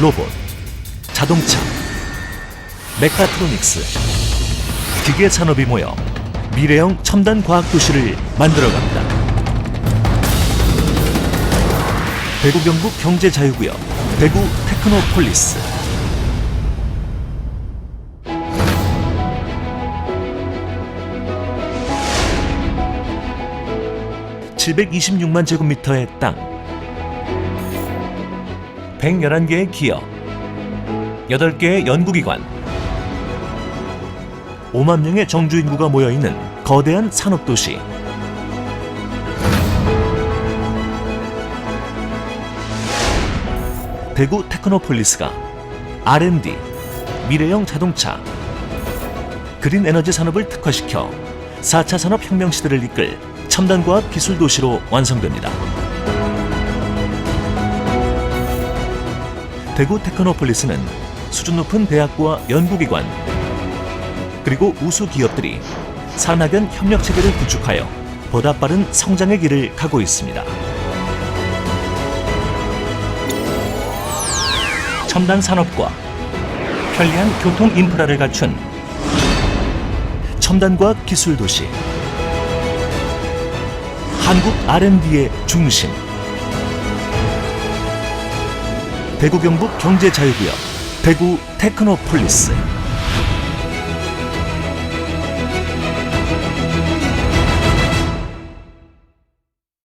로봇, 자동차, 메카트로닉스, 기계 산업이 모여 미래형 첨단 과학 도시를 만들어갑니다. 대구 경북 경제자유구역 대구 테크노폴리스 (726만 제곱미터의 땅) 111개의 기업 8개의 연구기관 5만 명의 정주 인구가 모여 있는 거대한 산업 도시 대구 테크노폴리스가 R&D, 미래형 자동차, 그린 에너지 산업을 특화시켜 4차 산업 혁명 시대를 이끌 첨단과학 기술 도시로 완성됩니다. 대구 테크노폴리스는 수준 높은 대학과 연구기관 그리고 우수 기업들이 산학연 협력 체계를 구축하여 보다 빠른 성장의 길을 가고 있습니다. 첨단 산업과 편리한 교통 인프라를 갖춘 첨단과학 기술 도시 한국 R&D의 중심 대구 경북 경제자유구역 대구 테크노폴리스